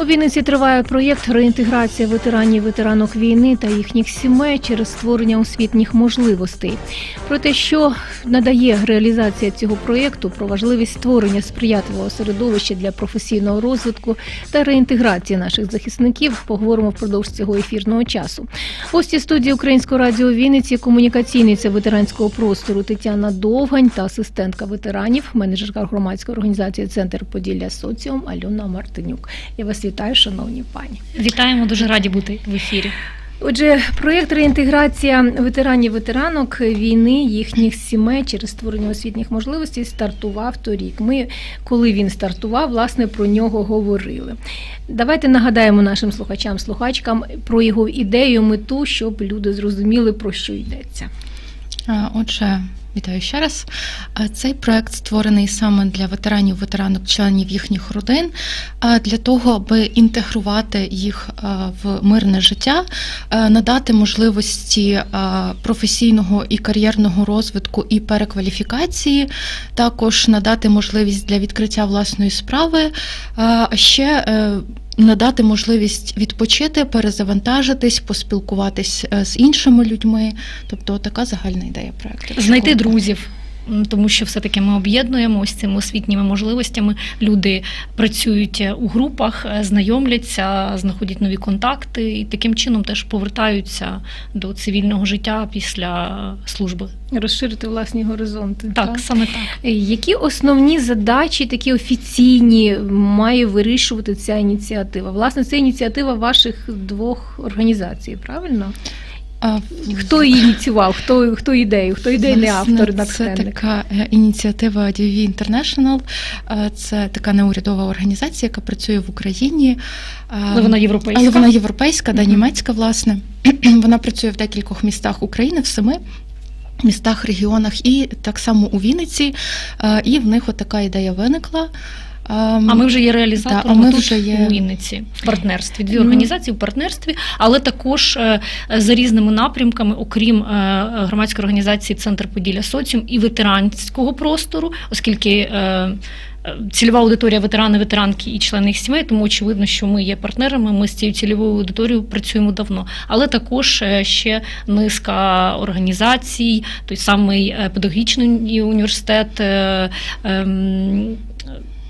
У Вінниці триває проєкт реінтеграція ветеранів ветеранок війни та їхніх сімей через створення освітніх можливостей. Про те, що надає реалізація цього проєкту, про важливість створення сприятливого середовища для професійного розвитку та реінтеграції наших захисників, поговоримо впродовж цього ефірного часу. Гості студії Українського радіо Вінниці, комунікаційниця ветеранського простору Тетяна Довгань та асистентка ветеранів, менеджерка громадської організації Центр Поділля Соціум Альона Мартинюк. Я вас вітаю, шановні пані. Вітаємо, дуже раді бути в ефірі. Отже, проєкт реінтеграція ветеранів ветеранок війни, їхніх сімей через створення освітніх можливостей стартував торік. Ми, коли він стартував, власне про нього говорили. Давайте нагадаємо нашим слухачам, слухачкам про його ідею, мету, щоб люди зрозуміли про що йдеться. Отже, вітаю ще раз. Цей проект створений саме для ветеранів, ветеранок, членів їхніх родин, для того, аби інтегрувати їх в мирне життя, надати можливості професійного і кар'єрного розвитку і перекваліфікації, також надати можливість для відкриття власної справи, ще е, надати можливість відпочити, перезавантажитись, поспілкуватись е, з іншими людьми. Тобто така загальна ідея проекту. Знайти друзів. Тому що все-таки ми об'єднуємо ось цими освітніми можливостями. Люди працюють е, у групах, е, знайомляться, знаходять нові контакти і таким чином теж повертаються до цивільного життя після служби. Розширити власні горизонти. Так, саме так. Які основні задачі, такі офіційні, має вирішувати ця ініціатива? Власне, це ініціатива ваших двох організацій, правильно? А, Хто її ініціював? Хто, хто ідею? Хто ідейний автор, Це така е, ініціатива DV International. Е, Це така неурядова організація, яка працює в Україні. Е, Але вона європейська. Але вона європейська, да, німецька, власне. Вона працює в декількох містах України, в семи. Містах, регіонах і так само у Вінниці. Е, І в них от така ідея виникла. А ми вже є реалізаторами Да, а ми тут вже є- у Вінниці в партнерстві. Дві Ну. організації в партнерстві, але також е, за різними напрямками, окрім е, громадської організації Центр Поділля Соціум і ветеранського простору, оскільки. е, Цільова аудиторія ветерани, ветеранки і члени їх сімей, тому очевидно, що ми є партнерами. Ми з цією цільовою аудиторією працюємо давно. Але також ще низка організацій, той самий педагогічний університет.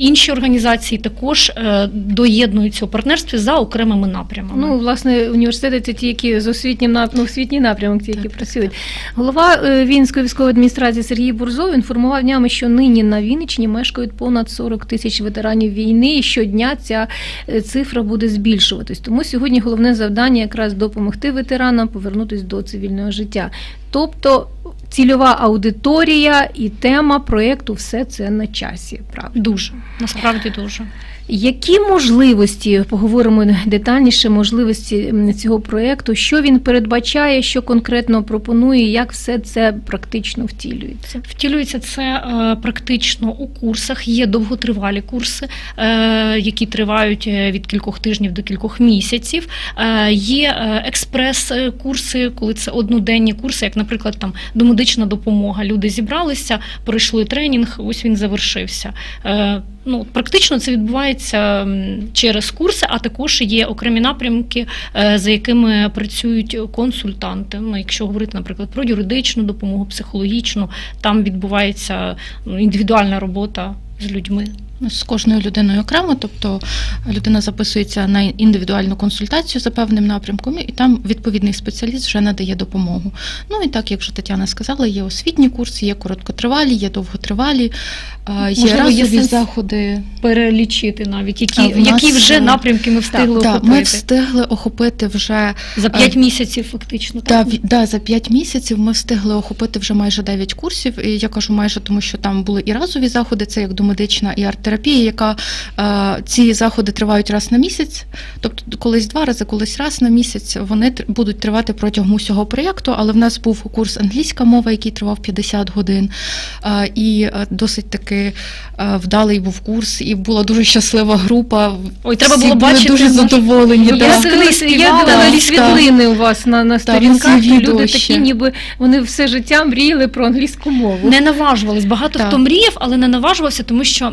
Інші організації також е, доєднуються у партнерстві за окремими напрямами. Ну, власне, університети це ті, які з освітнім ну, освітній напрямок, ті, які Так, так, працюють. Голова е, Вінської військової адміністрації Сергій Бурзов інформував днями, що нині на Вінниччині мешкають понад 40 тисяч ветеранів війни, і щодня ця е, цифра буде збільшуватись. Тому сьогодні головне завдання якраз допомогти ветеранам повернутися до цивільного життя. Тобто цільова аудиторія і тема проєкту все це на часі. Правда? Дуже насправді дуже. Які можливості поговоримо детальніше, можливості цього проєкту, що він передбачає, що конкретно пропонує, як все це практично втілюється? Втілюється це е, практично у курсах. Є довготривалі курси, е, які тривають е, від кількох тижнів до кількох місяців. Є експрес-курси, коли це одноденні курси, як, наприклад, там домедична допомога. Люди зібралися, пройшли тренінг, ось він завершився. Ну, практично це відбувається м, через курси, а також є окремі напрямки, е, за якими працюють консультанти. Ну, якщо говорити, наприклад, про юридичну допомогу, психологічну, там відбувається ну, індивідуальна робота з людьми. З кожною людиною окремо, тобто людина записується на індивідуальну консультацію за певним напрямком, і там відповідний спеціаліст вже надає допомогу. Ну і так, як вже Тетяна сказала, є освітні курси, є короткотривалі, є довготривалі, е, є Можливо, разові заходи. Перелічити навіть, А які, нас, які вже е, напрямки ми встигли Так, охопити. ми встигли охопити вже За 5 місяців, фактично. Так? ві- да, за 5 місяців ми встигли охопити вже майже 9 курсів. І я кажу майже, тому що там були і разові заходи, це як домедична і арт терапія, яка е, ці заходи тривають раз на місяць, тобто колись два рази, колись раз на місяць. Вони тр- будуть тривати протягом усього проєкту. Але в нас був курс англійська мова, який тривав 50 годин. Е, і е, досить таки е, вдалий був курс, і була дуже щаслива група. Ой, треба Всі було були бачити дуже задоволені. Я дивилася, співала, я світлини у вас на, на сторінках, люди ще. такі, ніби вони все життя мріяли про англійську мову. Не наважувались. Багато Так. хто мріяв, але не наважувався, тому що.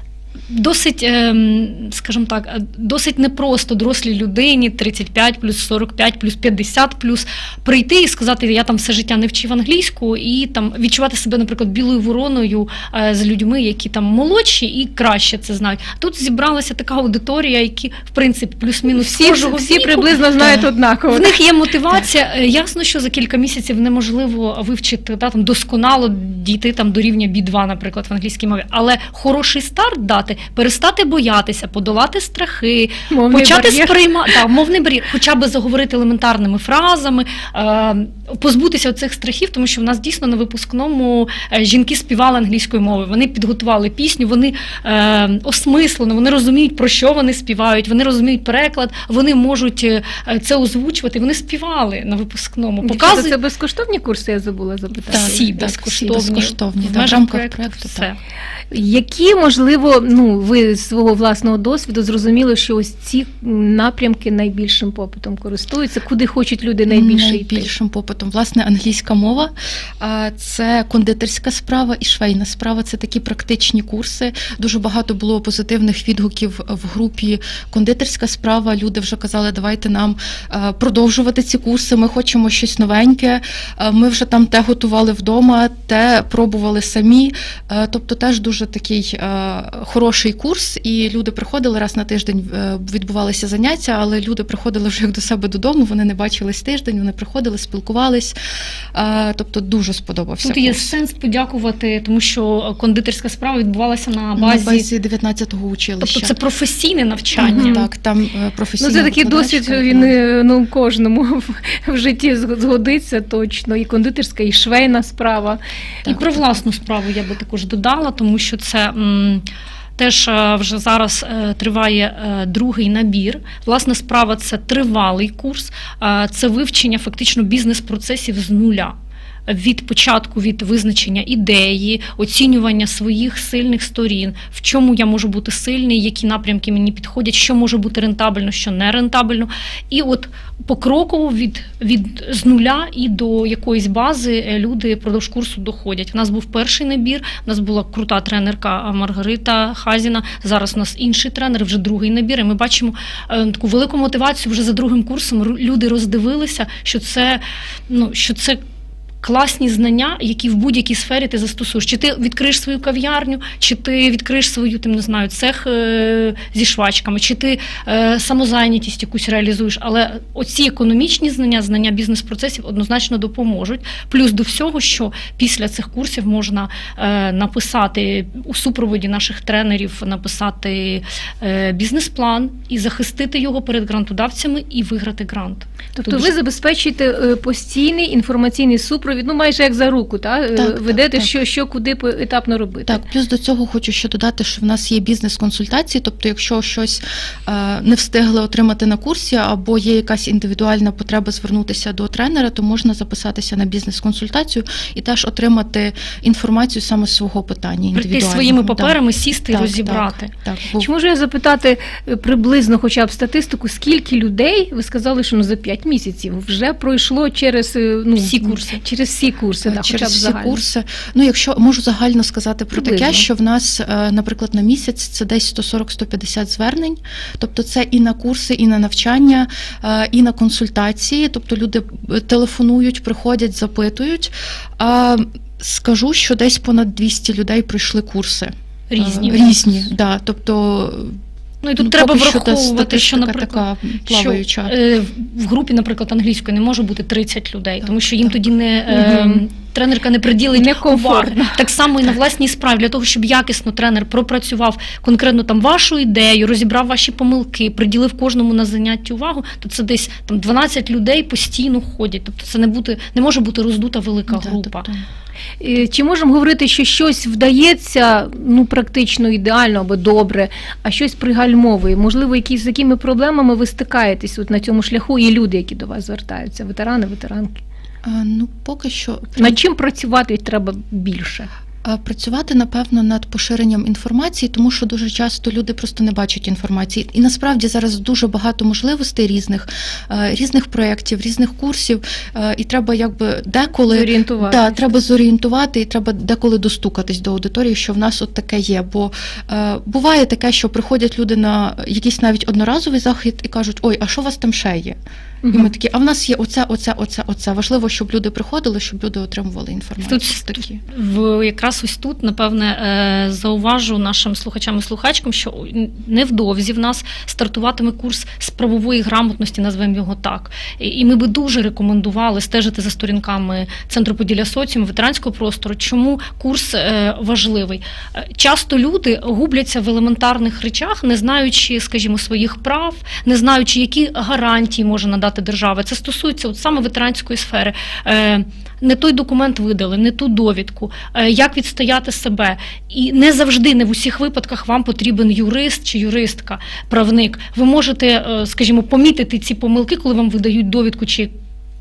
Досить, ем, скажімо так, е, досить непросто дорослій людині 35 плюс 45 плюс 50 плюс прийти і сказати, я там все життя не вчив англійську, і там відчувати себе, наприклад, білою вороною е, з людьми, які там молодші і краще це знають. Тут зібралася така аудиторія, які в принципі плюс-мінус Всі, всі віку. приблизно знають Так. однаково. В них є мотивація. Е, Ясно, що за кілька місяців неможливо вивчити да, там, досконало дійти там, до рівня B2, наприклад, в англійській мові. Але хороший старт дати, перестати боятися, подолати страхи, Мовний почати сприймати да, мовний бар'єр, хоча б заговорити елементарними фразами, е, позбутися цих страхів, тому що в нас дійсно на випускному е, жінки співали англійською мовою. Вони підготували пісню, вони е, осмислено, вони розуміють, про що вони співають, вони розуміють переклад, вони можуть е, це озвучувати. Вони співали на випускному. Дівчата, Показують це безкоштовні курси, я забула запитати. Так, всі безкоштовні, всі безкоштовні, в в межах проекту, все. так. Які, можливо, ну ви з свого власного досвіду зрозуміли, що ось ці напрямки найбільшим попитом користуються, куди хочуть люди найбільше йти? найбільшим попитом. Власне, англійська мова це кондитерська справа і швейна справа. Це такі практичні курси. Дуже багато було позитивних відгуків в групі кондитерська справа. Люди вже казали, давайте нам продовжувати ці курси. Ми хочемо щось новеньке. Ми вже там те готували вдома, те пробували самі. Тобто, теж дуже такий е, хороший курс, і люди приходили раз на тиждень. е, Відбувалися заняття, але люди приходили вже як до себе додому. Вони не бачились тиждень, вони приходили, спілкувались. Е, Тобто, дуже сподобався. Тут є сенс подякувати, тому що кондитерська справа відбувалася на на базі. базі 19-го училища. Тобто це професійне навчання. Мгм. так, там е, професійна Ну, це такий досвід, так. він ну, кожному в, в житті згодиться точно. І кондитерська, і швейна справа. І про так, власну справу я би також додала, тому що це. Теж е, вже зараз е, триває е, другий набір. Власна справа це тривалий курс, це вивчення фактично бізнес-процесів з нуля. Від початку від визначення ідеї, оцінювання своїх сильних сторін, в чому я можу бути сильний, які напрямки мені підходять, що може бути рентабельно, що не рентабельно. І от покроково від, від з нуля і до якоїсь бази е, люди продовж курсу доходять. У нас був перший набір, у нас була крута тренерка Маргарита Хазіна. Зараз у нас інший тренер, вже другий набір. І ми бачимо е, таку велику мотивацію вже за другим курсом. Люди роздивилися, що це ну що це. Класні знання, які в будь-якій сфері ти застосуєш. Чи ти відкриєш свою кав'ярню, чи ти відкриєш свою там, не знаю, цех е, зі швачками, чи ти е, самозайнятість якусь реалізуєш. Але оці економічні знання, знання бізнес-процесів однозначно допоможуть. Плюс до всього, що після цих курсів можна е, написати у супроводі наших тренерів, написати бізнес-план і захистити його перед грантодавцями і виграти грант. Тобто Тут ви забезпечуєте е, постійний інформаційний супровід, ну майже як за руку, та? е, Так, ведете, так, так. Що, що куди етапно робити. Так, плюс до цього хочу ще додати, що в нас є бізнес-консультації. Тобто, якщо щось е, не встигли отримати на курсі, або є якась індивідуальна потреба звернутися до тренера, то можна записатися на бізнес-консультацію і теж отримати інформацію саме з свого питання. Прийти індивідуального. своїми Да. паперами, сісти і Так, розібрати. Так, бо Чи можу я запитати е, приблизно, хоча б статистику, скільки людей ви сказали, що ну за 5 місяців вже пройшло через ну Всі курси. через всі курси, да, через хоча б всі загально. курси. Ну, якщо можу загально сказати про Приблизно. таке, що в нас, е, наприклад, на місяць це десь 140-150 звернень. Тобто, це і на курси, і на навчання, е, і на консультації. Тобто люди е, телефонують, приходять, запитують. А скажу, що десь понад 200 людей пройшли курси. Різні. Різні, да. Тобто, Ну і тут ну, треба враховувати, що, наприклад, така плаваюча. Що, е, в групі, наприклад, англійської не може бути 30 людей, Так, тому що їм так. тоді не е, тренерка не приділить Некомфортно. уваги. Так само і на власній справі для того, щоб якісно тренер пропрацював конкретно там вашу ідею, розібрав ваші помилки, приділив кожному на занятті увагу, то це десь там 12 людей постійно ходять. Тобто це не бути не може бути роздута велика Да, група. тобто, Е, Чи можемо говорити, що щось вдається ну практично ідеально або добре, а щось пригальмовує? Можливо, якісь з якими проблемами ви стикаєтесь от на цьому шляху, і люди, які до вас звертаються, ветерани, ветеранки. Ну, поки що Над чим працювати треба більше? Працювати напевно над поширенням інформації, тому що дуже часто люди просто не бачать інформації. І насправді зараз дуже багато можливостей різних, е, різних проєктів, різних курсів, е, і треба якби деколи Зорієнтувати. Да, треба зорієнтувати і треба деколи достукатись до аудиторії, що в нас от таке є. Бо е, буває таке, що приходять люди на якийсь навіть одноразовий захід і кажуть: ой, а що у вас там ще є? І ми такі, а в нас є оце, оце, оце, оце. Важливо, щоб люди приходили, щоб люди отримували інформацію. Тут такі. В якраз ось тут, напевне, е, зауважу нашим слухачам і слухачкам, що невдовзі в нас стартуватиме курс з правової грамотності, назвемо його так. І- ми би дуже рекомендували стежити за сторінками Центру Поділля соціуму, ветеранського простору. Чому курс е, важливий? Е, Часто люди губляться в елементарних речах, не знаючи, скажімо, своїх прав, не знаючи, які гарантії може надати держава. Це стосується от саме ветеранської сфери. Не той документ видали, не ту довідку, як відстояти себе. І не завжди, не в усіх випадках вам потрібен юрист чи юристка, правник. Ви можете, е, скажімо, помітити ці помилки, коли вам видають довідку чи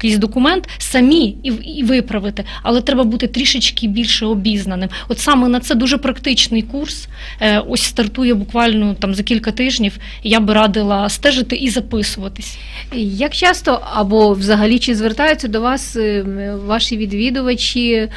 якийсь документ самі і, і виправити, але треба бути трішечки більше обізнаним. От саме на це дуже практичний курс. Е, ось стартує буквально там за кілька тижнів. Я би радила стежити і записуватись. Як часто або взагалі чи звертаються до вас е, ваші відвідувачі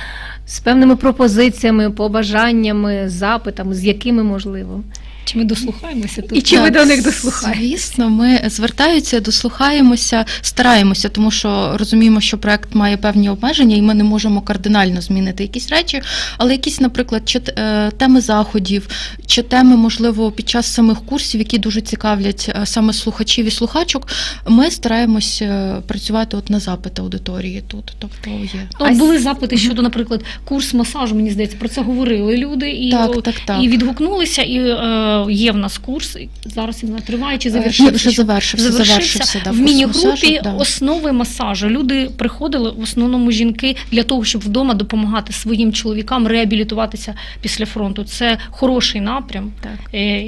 з певними пропозиціями, побажаннями, запитами, з якими можливо? Чи ми дослухаємося тут? І чи ви до них дослухаєте? Звісно, ми звертаються, дослухаємося, стараємося, тому що розуміємо, що проект має певні обмеження, і ми не можемо кардинально змінити якісь речі. Але якісь, наприклад, чи е, теми заходів, чи теми, можливо, під час самих курсів, які дуже цікавлять е, саме слухачів і слухачок, ми стараємось е, працювати от на запит аудиторії тут. Тобто є. А були запити щодо, наприклад, курс масажу, мені здається, про це говорили люди і, Так, так, так. і відгукнулися. І є в нас курс. і Зараз він триває чи Е, завершився? Вже завершився, завершився, да, в міні-групі да. основи масажу. Люди приходили в основному жінки для того, щоб вдома допомагати своїм чоловікам реабілітуватися після фронту. Це хороший напрям. Так. Е,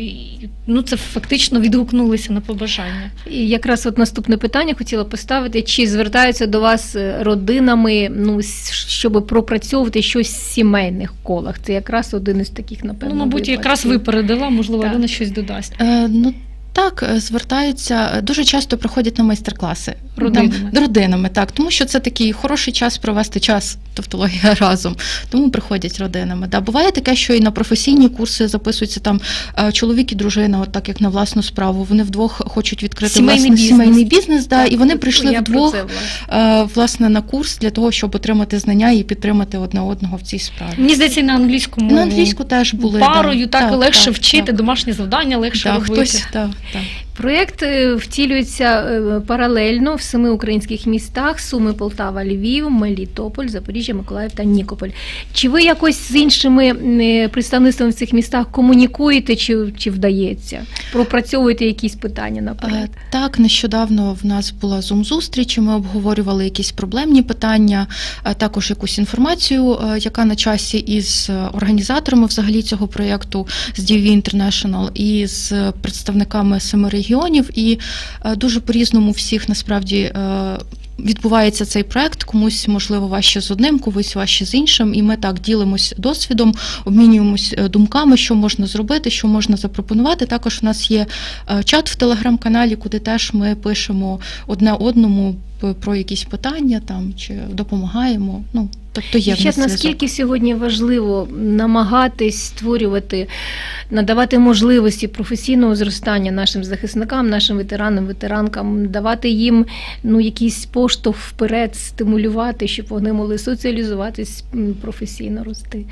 Ну це фактично відгукнулися на побажання. І якраз от наступне питання хотіла поставити: чи звертаються до вас е, родинами, ну щоб пропрацьовувати щось в сімейних колах? Це якраз один із таких, напевно. Ну, мабуть, якраз випадків. випередила, можливо, Так. Альона щось додасть. Е, ну так, е, звертаються е, дуже часто приходять на майстер-класи Родинами. Там, родинами, так, тому що це такий хороший час провести час тавтологія разом. Тому приходять родинами. Да. Буває таке, що і на професійні курси записуються там е, чоловік і дружина, от так як на власну справу. Вони вдвох хочуть відкрити Сімейний власний бізнес. сімейний бізнес, да, і вони прийшли Я вдвох це, власне. е, на курс для того, щоб отримати знання і підтримати одне одного в цій справі. Мені здається, і на англійському На англійську теж були парою да. так, легше так, вчити, так. домашні завдання легше Да, робити. хтось, так, так. Проєкт е, втілюється е, паралельно в семи українських містах: Суми, Полтава, Львів, Мелітополь, Запоріжжя, Миколаїв та Нікополь. Чи ви якось з іншими е, представництвами в цих містах комунікуєте, чи, чи вдається? Пропрацьовуєте якісь питання наперед? Так, нещодавно в нас була зум-зустріч, ми обговорювали якісь проблемні питання, також якусь інформацію, яка на часі із організаторами взагалі цього проєкту з DV International і з представниками семи регіонів. І е, дуже по-різному всіх насправді. е, Відбувається цей проект, комусь можливо важче з одним, комусь важче з іншим, і ми так ділимось досвідом, обмінюємось е, думками, що можна зробити, що можна запропонувати. Також у нас є чат в телеграм-каналі, куди теж ми пишемо одне одному про якісь питання там чи допомагаємо. Ну тобто є зв'язок. наскільки сьогодні важливо намагатись створювати, надавати можливості професійного зростання нашим захисникам, нашим ветеранам, ветеранкам, давати їм ну, якийсь поштовх вперед, стимулювати, щоб вони могли соціалізуватись, професійно рости.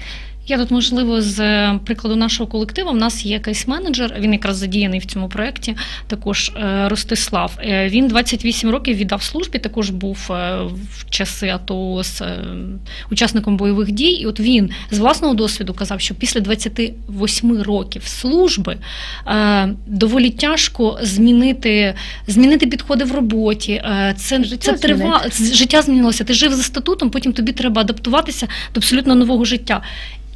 Я тут, можливо, з е, прикладу нашого колективу. У нас є кейс-менеджер, він якраз задіяний в цьому проєкті, також е, Ростислав. Е, Він 28 років віддав службі, також був в часи АТО з учасником бойових дій. І от він з власного досвіду казав, що після 28 років служби доволі тяжко змінити, змінити підходи в роботі. Це, Життя це трива... життя змінилося. Ти жив за статутом, потім тобі треба адаптуватися до абсолютно нового життя.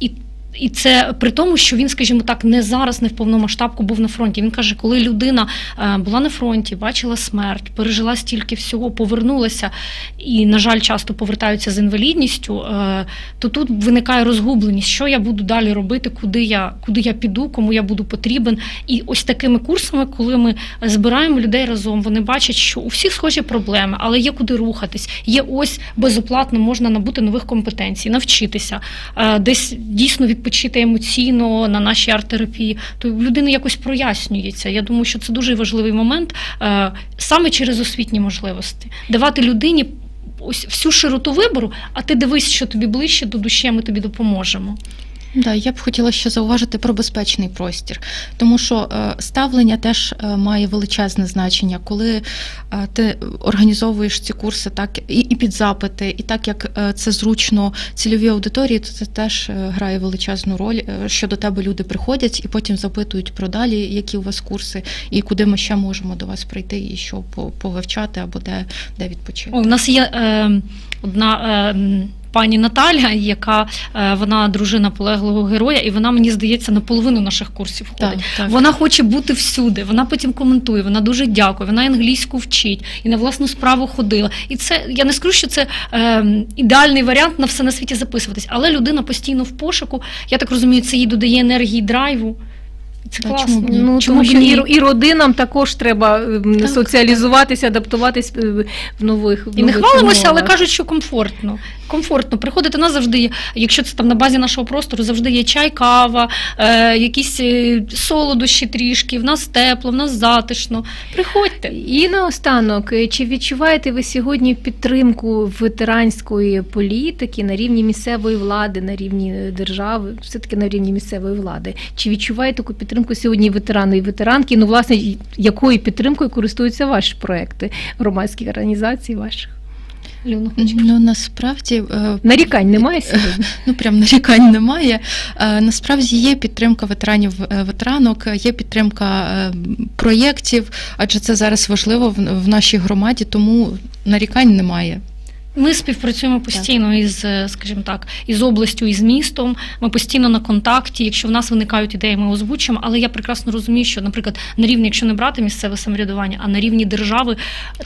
І і це при тому, що він, скажімо так, не зараз, не в повномасштабку був на фронті. Він каже, коли людина е, була на фронті, бачила смерть, пережила стільки всього, повернулася і, на жаль, часто повертаються з інвалідністю, е, то тут виникає розгубленість, що я буду далі робити, куди я, куди я піду, кому я буду потрібен. І ось такими курсами, коли ми збираємо людей разом, вони бачать, що у всіх схожі проблеми, але є куди рухатись. Є ось безоплатно можна набути нових компетенцій, навчитися, е, десь дійсно відпочити емоційно на нашій арт-терапії. То в людини якось прояснюється. Я думаю, що це дуже важливий момент е, саме через освітні можливості. Давати людині ось всю широту вибору, а ти дивись, що тобі ближче до душі, а ми тобі допоможемо. Да, я б хотіла ще зауважити про безпечний простір, тому що е, ставлення теж е, має величезне значення, коли е, ти організовуєш ці курси так і, і під запити, і так як це зручно цільовій аудиторії, то це теж грає величезну роль, що до тебе люди приходять і потім запитують про далі, які у вас курси, і куди ми ще можемо до вас прийти, і що повивчати або де, де відпочити. О, у нас є е, одна. Е, Пані Наталя, яка е, вона дружина полеглого героя, і вона мені здається на половину наших курсів Так, ходить. так. Вона хоче бути всюди. Вона потім коментує. Вона дуже дякує. Вона англійську вчить і на власну справу ходила. І це я не скажу, що це е, ідеальний варіант на все на світі записуватись, але людина постійно в пошуку. Я так розумію, це їй додає енергії драйву. Це класно. чому б ні? Ну, Чому тому б що і, і родинам також треба Так, соціалізуватися, адаптуватись е, в нових в І не нових хвалимося, але умовах. кажуть, що комфортно. Комфортно. Приходити нас завжди є. Якщо це там на базі нашого простору, завжди є чай, кава, е, якісь е, солодощі трішки. В нас тепло, в нас затишно. Приходьте. І наостанок, е, чи відчуваєте ви сьогодні підтримку ветеранської політики на рівні місцевої влади, на рівні держави, все-таки на рівні місцевої влади? Чи відчуваєте таку підтримку сьогодні ветерани і ветеранки? Ну, власне, якою підтримкою користуються ваші проекти, громадські організації ваших? Ну насправді е, Нарікань немає сьогодні? Ну прям нарікань немає. Е, Насправді є підтримка ветеранів е, ветеранок, є підтримка е, проєктів, адже це зараз важливо в нашій громаді, тому нарікань немає. Ми співпрацюємо постійно із, е, скажімо так, із областю, із містом. Ми постійно на контакті. Якщо в нас виникають ідеї, ми озвучимо. Але я прекрасно розумію, що, наприклад, на рівні, якщо не брати місцеве самоврядування, а на рівні держави,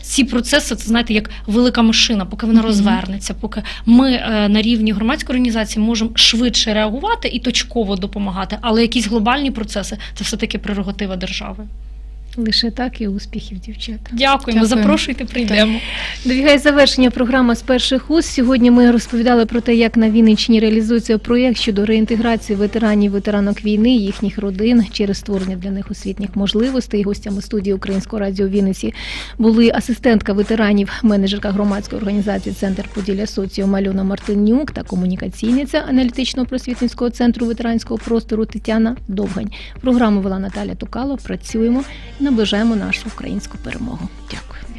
ці процеси це знаєте як велика машина, поки вона Мгм. розвернеться, поки ми е, на рівні громадської організації можемо швидше реагувати і точково допомагати. Але якісь глобальні процеси це все таки прерогатива держави. Лише так і успіхів, дівчата. Дякуємо, Дякуємо. запрошуйте, прийдемо. Добігає завершення програма з перших уст. Сьогодні ми розповідали про те, як на Вінниччині реалізується проєкт щодо реінтеграції ветеранів, ветеранок війни, їхніх родин через створення для них освітніх можливостей. Гостями студії Українського радіо Вінниці були асистентка ветеранів, менеджерка громадської організації Центр Поділля Соціум Альона Мартинюк та комунікаційниця аналітично-просвітницького центру ветеранського простору Тетяна Довгань. Програму вела Наталя Тукало. Працюємо наближаємо нашу українську перемогу. Дякую.